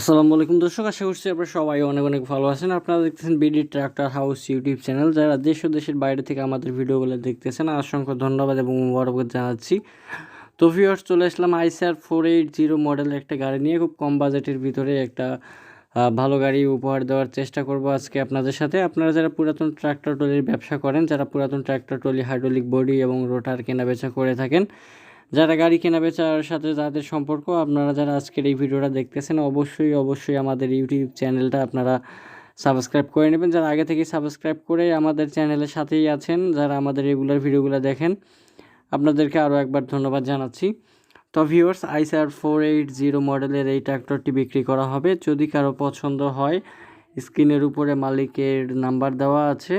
আসসালামু আলাইকুম দর্শক, আশা করছি আপনারা সবাই অনেক অনেক ভালো আছেন। আপনারা দেখতেছেন BD tractor house YouTube channel যারা দেশ ও দেশের বাইরে থেকে আমাদের ভিডিওগুলো দেখতেছেন, অসংখ্য ধন্যবাদ এবং মুবারকবাদ জানাচ্ছি। তো ভিউয়ার্স চলে আসলাম আইসার ফোর এইট জিরো মডেলের একটা গাড়ি নিয়ে। খুব কম বাজেটের ভিতরে একটা ভালো গাড়ি উপহার দেওয়ার চেষ্টা করব আজকে আপনাদের সাথে। আপনারা যারা পুরাতন ট্রাক্টর ট্রলির ব্যবসা করেন, যারা পুরাতন ট্রাক্টর ট্রলি হাইড্রোলিক বডি এবং রোটার কেনা বেচা করে থাকেন যারা গাড়ি কেনা বেচার সাথে যাদের সম্পর্ক, আপনারা যারা আজকের এই ভিডিওটা দেখতেছেন, অবশ্যই অবশ্যই আমাদের ইউটিউব চ্যানেলটা আপনারা সাবস্ক্রাইব করে নেবেন। যারা আগে থেকে সাবস্ক্রাইব করে আমাদের চ্যানেলের সাথেই আছেন, যারা আমাদের রেগুলার ভিডিওগুলো দেখেন, আপনাদেরকে আরও একবার ধন্যবাদ জানাচ্ছি। তো ভিউয়ার্স আইসার ফোর এইট জিরো মডেলের এই ট্র্যাক্টরটি বিক্রি করা হবে। যদি কারও পছন্দ হয় স্ক্রিনের উপরে মালিকের নাম্বার দেওয়া আছে।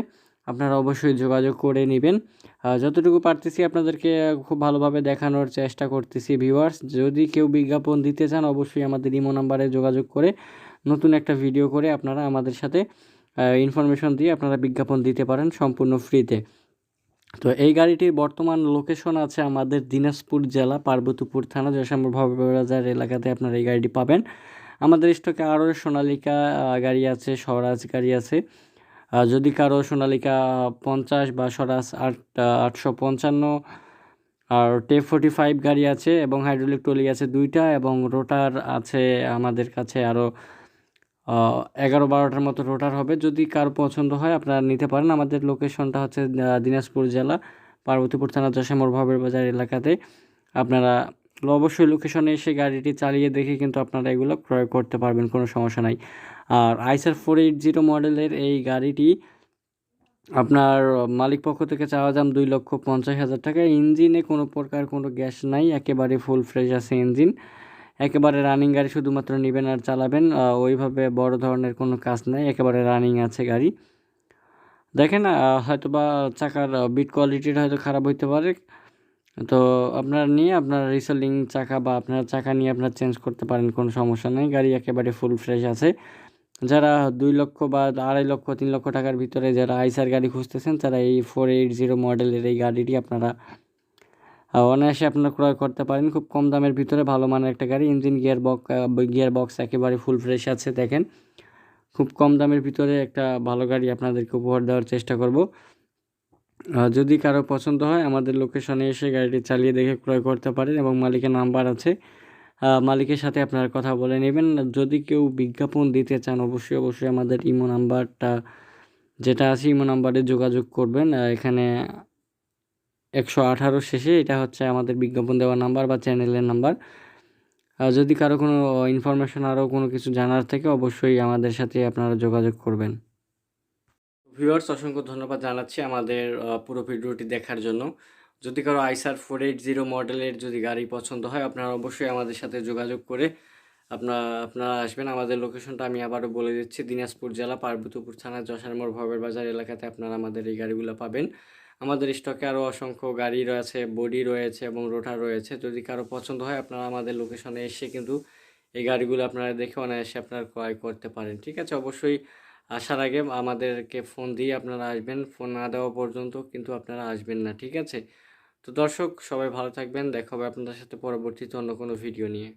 আপনারা অবশ্যই যোগাযোগ করে নেবেন। যতটুকু পারতেছি আপনাদেরকে খুব ভালোভাবে দেখানোর চেষ্টা করতেছি ভিউয়ার্স যদি কেউ বিজ্ঞাপন দিতে চান, অবশ্যই আমাদের ইমো নাম্বারে যোগাযোগ করে নতুন একটা ভিডিও করে আপনারা আমাদের সাথে ইনফরমেশন দিয়ে আপনারা বিজ্ঞাপন দিতে পারেন সম্পূর্ণ ফ্রিতে তো এই গাড়িটির বর্তমান লোকেশন আছে আমাদের দিনাজপুর জেলা, পার্বতীপুর থানা জয়সাম্বর বাজার এলাকাতে আপনারা এই গাড়িটি পাবেন। আমাদের স্টকে আরও সোনালিকা গাড়ি আছে, স্বরাজ গাড়ি আছে। যদি কারও সোনালিকা পঞ্চাশ বা স্বরাজ আট আটশো পঞ্চান্ন, আর টে ফোর্টি ফাইভ গাড়ি আছে এবং হাইড্রোলিক ট্রলি আছে দুইটা এবং রোটার আছে আমাদের কাছে আরও এগারো বারোটার মতো রোটার হবে। যদি কার পছন্দ হয় আপনারা নিতে পারেন। আমাদের লোকেশনটা হচ্ছে দিনাজপুর জেলা, পার্বতীপুর থানা জশামর ভবের বাজার এলাকাতে। আপনারা অবশ্যই লোকেশনে এসে গাড়িটি চালিয়ে দেখে কিন্তু আপনারা এগুলো ক্রয় করতে পারবেন, কোনো সমস্যা নাই। আর আইসার ফোর এইট জিরো মডেলের এই গাড়িটি আপনার মালিক পক্ষ থেকে চাওয়া দাম দুই লক্ষ পঞ্চাশ হাজার টাকা। ইঞ্জিনে কোনো প্রকার কোনো গ্যাস নাই, একেবারে ফুল ফ্রেশ আছে ইঞ্জিন। একেবারে রানিং গাড়ি শুধুমাত্র নেবেন আর চালাবেন ওইভাবে বড় ধরনের কোনো কাজ নাই, একেবারে রানিং আছে গাড়ি। দেখেন হয়তো বা চাকার বিট কোয়ালিটিটা হয়তো খারাপ হইতে পারে। তো আপনারা নিয়ে আপনার রিসেলিং চাকা বা আপনার চাকা নিয়ে আপনার চেঞ্জ করতে পারেন, কোনো সমস্যা নেই, গাড়ি একেবারে ফুল ফ্রেশ আছে। যারা দুই লক্ষ বা আড়াই লক্ষ, তিন লক্ষ টাকার ভিতরে যারা আইসার গাড়ি খুঁজতেছেন, তারা এই ফোর এইট জিরো মডেলের এই গাড়িটি আপনারা অনায়াসে আপনারা ক্রয় করতে পারেন। খুব কম দামের ভিতরে ভালো মানের একটা গাড়ি। Engine gear box gear box একেবারে ফুল ফ্রেশ আছে, দেখেন। খুব কম দামের ভিতরে একটা ভালো গাড়ি আপনাদেরকে উপহার দেওয়ার চেষ্টা করব। যদি কারও পছন্দ হয়, আমাদের লোকেশনে এসে গাড়িটি চালিয়ে দেখে ক্রয় করতে পারেন এবং মালিকের নাম্বার আছে। মালিকের সাথে আপনারা কথা বলে নেবেন। যদি কেউ বিজ্ঞাপন দিতে চান, অবশ্যই অবশ্যই আমাদের ইমো নাম্বারটা, যেটা আছে ইমো নাম্বারে যোগাযোগ করবেন। এখানে একশো আঠারো শেষে এটা হচ্ছে আমাদের বিজ্ঞাপন দেওয়ার নাম্বার বা চ্যানেলের নাম্বার। যদি কারও কোনো ইনফরমেশন আরও কোনো কিছু জানার থাকে, অবশ্যই আমাদের সাথে আপনারা যোগাযোগ করবেন। ভিউয়ার্স অসংখ্য ধন্যবাদ জানাচ্ছি আমাদের পুরো ভিডিওটি দেখার জন্য। যদি কারও আইসার ফোর এইট জিরো মডেলের যদি গাড়ি পছন্দ হয়, আপনারা অবশ্যই আমাদের সাথে যোগাযোগ করে আপনারা আপনারা আসবেন। আমাদের লোকেশনটা আমি আবারও বলে দিচ্ছি, দিনাজপুর জেলা, পার্বতীপুর থানা যশারমোড় ভবের বাজার এলাকাতে আপনারা আমাদের এই গাড়িগুলো পাবেন। আমাদের স্টকে আরও অসংখ্য গাড়ি রয়েছে, বডি রয়েছে এবং রোটার রয়েছে। যদি কারও পছন্দ হয়, আপনারা আমাদের লোকেশনে এসে কিন্তু এই গাড়িগুলো আপনারা দেখে অনায়াসে আপনারা ক্রয় করতে পারেন। ঠিক আছে? অবশ্যই আসার আগে আমাদেরকে ফোন দিয়ে আপনারা আসবেন। ফোন না দেওয়া পর্যন্ত কিন্তু আপনারা আসবেন না। ঠিক আছে? তো দর্শক সবাই ভালো থাকবেন। দেখা হবে আপনাদের সাথে পরবর্তীতে অন্য কোনো ভিডিও নিয়ে।